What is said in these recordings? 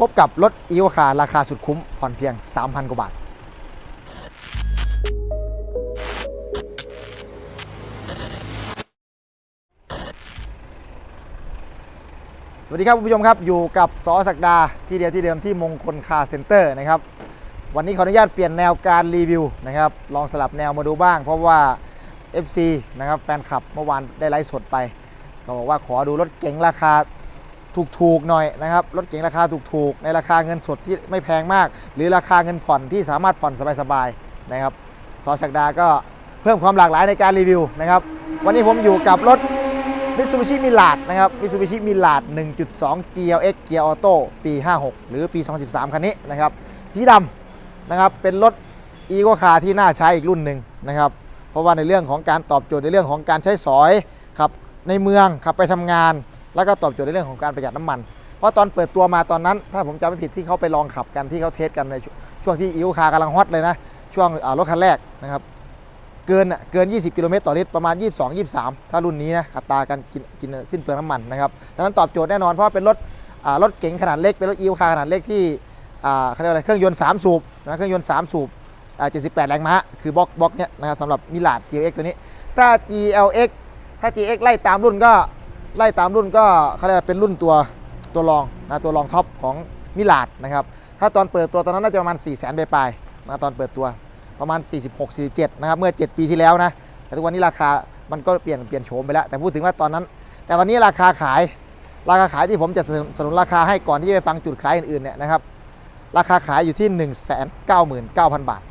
พบกับรถอีวคาราคาสุดคุ้มผ่อนเพียง 3,000 กว่าบาท สวัสดีครับคุณผู้ชมครับ อยู่กับสอศักดาที่เดียวที่เดิมที่มงคลคาร์เซ็นเตอร์นะครับ วันนี้ขออนุญาตเปลี่ยนแนวการรีวิวนะครับ ลองสลับแนวมาดูบ้าง เพราะว่า FC นะครับแฟนคลับเมื่อวานได้ไลฟ์สดไป ก็บอกว่าขอดูรถเก๋งราคา ถูกๆหน่อยนะครับรถเก๋งราคาถูกๆ ในราคาเงินสดที่ไม่แพงมาก หรือราคาเงินผ่อนที่สามารถผ่อนสบายๆนะครับสอศักดาก็เพิ่มความหลากหลายในการรีวิวนะครับวันนี้ผมอยู่กับรถมิ t ซูบิชิมิลาดนะครับมิ t ซูบิชิมิลาด1.2 GLX เกียร์ออโต้ปี 56 หรือปี 2013 คันนี้นะครับสีดำนะครับเป็นรถอีโกคาที่น่าใช้อีกรุ่นหนึ่งนะครับเพราะว่าในเรื่องของการตอบโจทย์ในเรื่องของการใช้สอยขับในเมืองขับไปทำงาน แล้วก็ตอบโจทย์ในเรื่องของการประหยัดน้ำมัน เพราะตอนเปิดตัวมาตอนนั้น ถ้าผมจำไม่ผิดที่เขาไปลองขับกันที่เขาเทสกันในช่วงที่อีโกคากำลังฮอตเลยนะ ช่วงรถคันแรกนะครับ เกินอะเกิน 20 กิโลเมตรต่อลิตรประมาณ 22 23 ถ้ารุ่นนี้นะอัตราการกินกินสิ้นเปลืองน้ำมันนะครับดังนั้นตอบโจทย์แน่นอนเพราะว่าเป็นรถรถเก๋งขนาดเล็กเป็นรถอีวคาขนาดเล็กที่อ่าเขาเรียกอะไรเครื่องยนต์3สูบนะเครื่องยนต์3สูบ78 แรงม้า คือบล็อกบล็อกเนี้ยนะครับสำหรับมิลาด GLX ตัวนี้ ถ้า GLX ถ้า GX ไล่ตามรุ่นก็ ไล่ตามรุ่นก็เขาเรียกว่าเป็นรุ่นตัวตัวรองนะตัวรองท็อปของมิลาดนะครับถ้าตอนเปิดตัวตอนนั้นน่าจะประมาณ 4 0 0 0 0 0ปลายๆนะตอนเปิดตัวประมาณ 46 47 นะครับ เมื่อ 7 ปีที่แล้วนะ แต่ทุกวันนี้ราคามันก็เปลี่ยนเปลี่ยนโฉมไปแล้ว แต่พูดถึงว่าตอนนั้น แต่วันนี้ราคาขาย ราคาขายที่ผมจะสนับสนุนราคาให้ก่อนที่จะไปฟังจุดขายอื่นๆเนี่ยนะครับ ราคาขายอยู่ที่ 199,000 บาท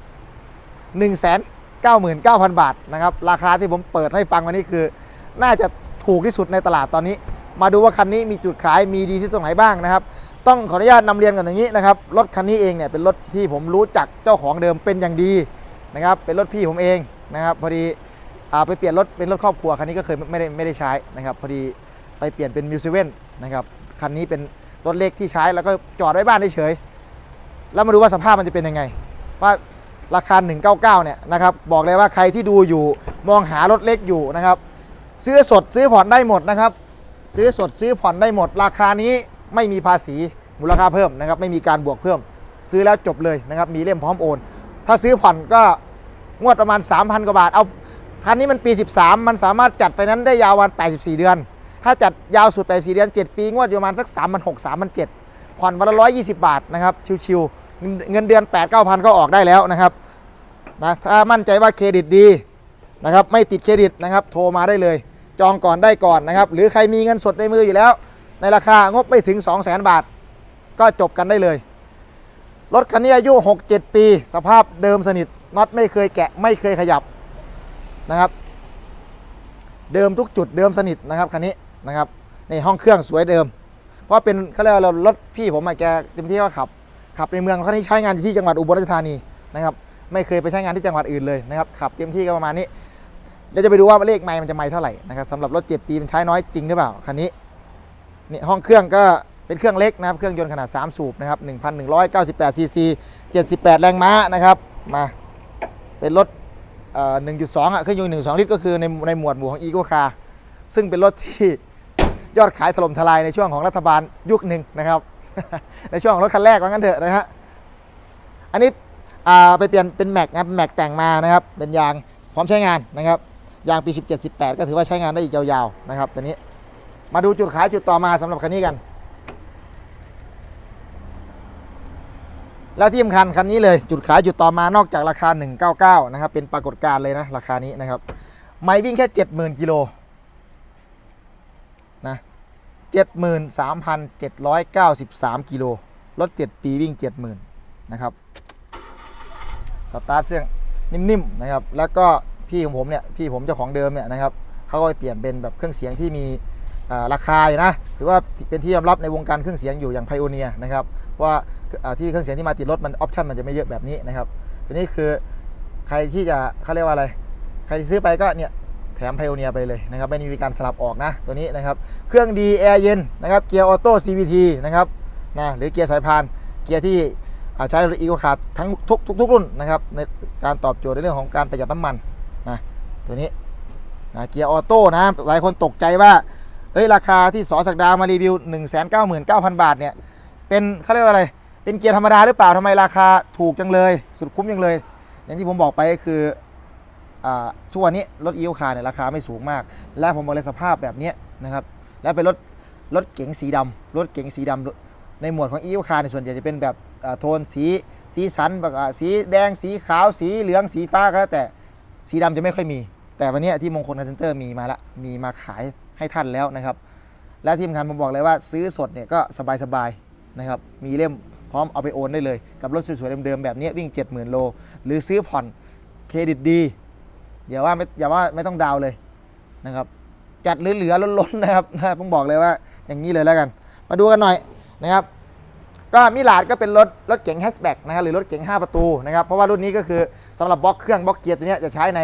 199,000 บาทนะครับ ราคาที่ผมเปิดให้ฟังวันนี้คือ น่าจะถูกที่สุดในตลาดตอนนี้ มาดูว่าคันนี้มีจุดขายมีดีที่ตรงไหนบ้างนะครับ ต้องขออนุญาตนำเรียนกันอย่างนี้นะครับรถคันนี้เองเนี่ยเป็นรถที่ผมรู้จักเจ้าของเดิมเป็นอย่างดีนะครับ เป็นรถพี่ผมเองนะครับ พอดีอไปเปลี่ยนรถเป็นรถครอบครัวคันนี้ก็เคยไม่ได้ไม่ได้ใช้นะครับ พอดีไปเปลี่ยนเป็นมิวสิเว่นนะครับคันนี้เป็นรถเล็กที่ใช้แล้วก็จอดไว้บ้านเฉยแล้วมาดูว่าสภาพมันจะเป็นยังไง ว่าราคา 199 เนี่ยนะครับ บอกเลยว่าใครที่ดูอยู่มองหารถเล็กอยู่นะครับ ซื้อสดซื้อผ่อนได้หมดนะครับ ซื้อสดซื้อผ่อนได้หมด ราคานี้ไม่มีภาษีมูลค่าเพิ่มนะครับ ไม่มีการบวกเพิ่ม ซื้อแล้วจบเลยนะครับ มีเล่มพร้อมโอน ถ้าซื้อผ่อนก็งวดประมาณ 3,000 กว่าบาท เอาคันนี้มันปี 13 มันสามารถจัดไฟนนซ์ได้ยาววัน 84 เดือน ถ้าจัดยาวสุด 84 เดือน 7 ปี งวดอยู่ประมาณสัก 3,600 3,700ผ่อนวันละ 120 บาทนะครับ ชิวๆเงินเงินเดือน 8-9,000 ก็ออกได้แล้วนะครับนะถ้ามั่นใจว่าเครดิตดี นะครับไม่ติดเครดิตนะครับโทรมาได้เลย จองก่อนได้ก่อนนะครับหรือใครมีเงินสดในมืออยู่แล้ว ในราคางบไม่ถึง 2 0 0 0 0 0บาท ก็จบกันได้เลย รถคันนี้อายุ 6-7 ปี สภาพเดิมสนิทน็อตไม่เคยแกะไม่เคยขยับนะครับ เดิมทุกจุดเดิมสนิทนะครับคันนี้นะครับในห้องเครื่องสวยเดิม เพราะเป็นเขาเรียกว่ารถพี่ผมอะแกเต็มที่ก็ขับขับในเมืองคันนี้ใช้งานอยู่ที่จังหวัดอุบลราชธานีนะครับ ไม่เคยไปใช้งานที่จังหวัดอื่นเลยนะครับขับเต็มที่ก็ประมาณนี้เดี๋ยวจะไปดูว่าเลขไมล์มันจะไมล์เท่าไหร่นะครับสำหรับรถเจ็ดปีมันใช้น้อยจริงหรือเปล่าคันนี้นี่ห้องเครื่องก็เป็นเครื่องเล็กนะครับเครื่องยนต์ขนาด 3 สูบนะครับ1,198ซีซี78 แรงม้านะครับมาเป็นรถเอ่อ1.2อะเครื่องยนต์1.2 ลิตรก็คือในในหมวดหมู่ของอีโกคาซึ่งเป็นรถที่ยอดขายถล่มทลายในช่วงของรัฐบาลยุคหนึ่งนะครับ ในช่วงของรถคันแรกว่างั้นเถอะนะฮะอันนี้ ไปเปลี่ยนเป็นแม็กนะครับแม็กแต่งมานะครับ เป็นยางพร้อมใช้งานนะครับ ยางปี 17 18 ก็ถือว่าใช้งานได้อีกยาวๆนะครับตัวนี้ มาดูจุดขายจุดต่อมาสำหรับคันนี้กัน แล้วที่สำคัญคันนี้เลยจุดขายจุดต่อมานอกจากราคา 199 นะครับ เป็นปรากฏการณ์เลยนะราคานี้นะครับ ไม่วิ่งแค่ 70,000 กิโลนะ73,793 กิโล รถ 7 ปีวิ่ง 70,000 นะครับ สตาร์ทเครื่องนิ่มๆนะครับแล้วก็พี่ของผมเนี่ยพี่ผมเจ้าของเดิมเนี่ยนะครับเขาก็ไปเปลี่ยนเป็นแบบเครื่องเสียงที่มีราคาอยู่นะหรือว่าเป็นที่ยอมรับในวงการเครื่องเสียงอยู่อย่างไพโอเนียนะครับว่าที่เครื่องเสียงที่มาติดรถมันออปชั่นมันจะไม่เยอะแบบนี้นะครับทีนี้คือใครที่จะเขาเรียกว่าอะไร ใครที่ซื้อไปก็เนี่ยแถมไพโอเนียไปเลยนะครับไม่มีการสลับออกนะตัวนี้นะครับเครื่องดีแอร์เย็นนะครับเกียร์ออโต้ CVT นะครับนะหรือเกียร์สายพานเกียร์ที่ ใช้รถอีโคคาร์ทั้งทุกทุกทุกรุ่นนะครับในการตอบโจทย์ในเรื่องของการประหยัดน้ำมันนะตัวนี้นะเกียร์ออโต้นะหลายคนตกใจว่าเฮ้ยราคาที่สอสักดามารีวิว 1 9 9 0 0 0 บาทเนี่ยเป็นเขาเรียกว่าอะไร เป็นเกียร์ธรรมดาหรือเปล่าทำไมราคาถูกจังเลย สุดคุ้มจังเลย อย่างที่ผมบอกไปก็คืออ่าช่วงนี้รถอีโอคาเนี่ยราคาไม่สูงมาก และผมบอกเลยสภาพแบบนี้นะครับและเป็นรถรถเก๋งสีดำรถเก๋งสีดำ ในหมวดของอีโอคาในส่วนใหญ่จะเป็นแบบโทนสีสีสันแบบสีแดงสีขาวสีเหลืองสีฟ้าก็แล้วแต่สีดำจะไม่ค่อยมี แต่วันนี้ที่มงคลคาร์เซนเตอร์มีมาละมีมาขายให้ท่านแล้วนะครับ และที่สำคัญผมบอกเลยว่าซื้อสดเนี่ยก็สบายๆนะครับมีเล่มพร้อมเอาไปโอนได้เลย กับรถสวยๆเดิมๆแบบนี้วิ่ง 70,000 โล หรือซื้อผ่อนเครดิตดีอย่าว่าไม่อย่าว่าไม่ต้องดาวเลยนะครับ จัดเหลือๆล้นๆนะครับผมบอกเลยว่าอย่างนี้เลยแล้วกัน มาดูกันหน่อย นะครับก็มิลาดก็เป็นรถรถเก๋งแฮชแบ็กนะครับหรือรถเก๋ง5 ประตูนะครับเพราะว่ารุ่นนี้ก็คือสำหรับบล็อกเครื่องบล็อกเกียร์ตัวนี้จะใช้ใน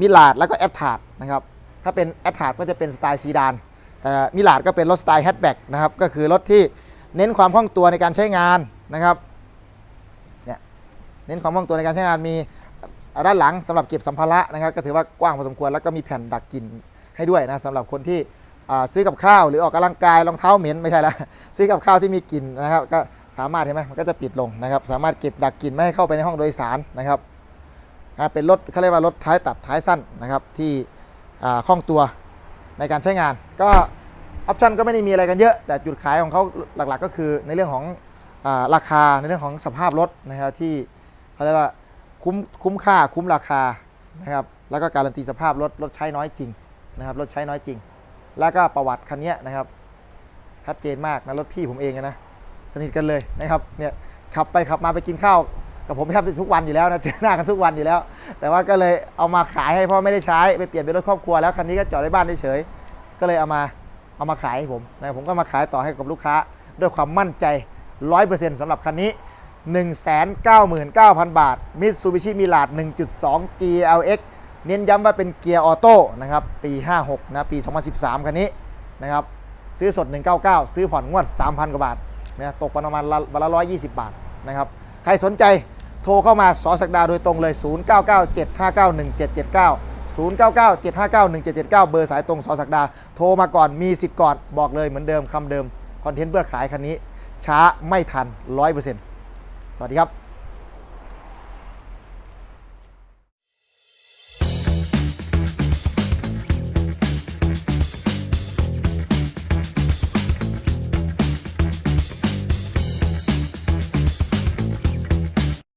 มิลาดแล้วก็แอดทาร์ดนะครับถ้าเป็นแอดทาร์ดก็จะเป็นสไตล์ซีดานแต่มิลาดก็เป็นรถสไตล์แฮชแบ็กนะครับก็คือรถที่เน้นความคล่องตัวในการใช้งานนะครับเนี่ยเน้นความคล่องตัวในการใช้งานมีด้านหลังสำหรับเก็บสัมภาระนะครับก็ถือว่ากว้างพอสมควรแล้วก็มีแผ่นดักกลิ่นให้ด้วยนะสำหรับคนที่ ซื้อกับข้าวหรือออกกำลังกายรองเท้าเหม็นไม่ใช่ละซื้อกับข้าวที่มีกลิ่นนะครับ ก็สามารถเห็นไหมมันก็จะปิดลงนะครับ สามารถเก็บดักกลิ่นไม่ให้เข้าไปในห้องโดยสารนะครับเป็นรถเขาเรียกว่ารถท้ายตัดท้ายสั้นนะครับที่คล่องตัวในการใช้งาน ก็ออปชันก็ไม่ได้มีอะไรกันเยอะ แต่จุดขายของเขาหลักๆ ก็คือในเรื่องของอราคาในเรื่องของสภาพรถนะครับที่เขาเรียกว่าคุ้มคุ้มค่าคุ้มราคานะครับแล้วก็การันตีสภาพรถรถใช้น้อยจริงนะครับรถใช้น้อยจริง แล้วก็ประวัติคันนี้นะครับชัดเจนมากนะรถพี่ผมเองนะสนิทกันเลยนะครับเนี่ยขับไปขับมาไปกินข้าวกับผมแทบทุกวันอยู่แล้วนะเจอหน้ากันทุกวันอยู่แล้ว แต่ว่าก็เลยเอามาขายให้พราะไม่ได้ใช้ไปเปลี่ยนเป็นรถครอบครัวแล้วคันนี้ก็จอดในบ้านเฉยๆก็เลยเอามาเอามาขายให้ผมนะผมก็มาขายต่อให้กับลูกค้า ด้วยความมั่นใจ 100%สำหรับคันนี้ 199,000 บาท Mitsubishi Mirage 1.2 GLX เน้นย้ำว่าเป็นเกียร์ออโต้นะครับปี 56 นะปี 2013 คันนี้นะครับซื้อสด 199 ซื้อผ่อนงวด 3,000 กว่าบาทนะตกประมาณละวันละ 120 บาทนะครับใครสนใจโทรเข้ามาสอสักดาโดยตรงเลย 0997591779 0997591779 เบอร์สายตรงสอสักดา โทรมาก่อนมีสิทธิ์ก่อนบอกเลยเหมือนเดิมคำเดิม คอนเทนต์เพื่อขายคันนี้ ช้าไม่ทัน 100%สวัสดีครับ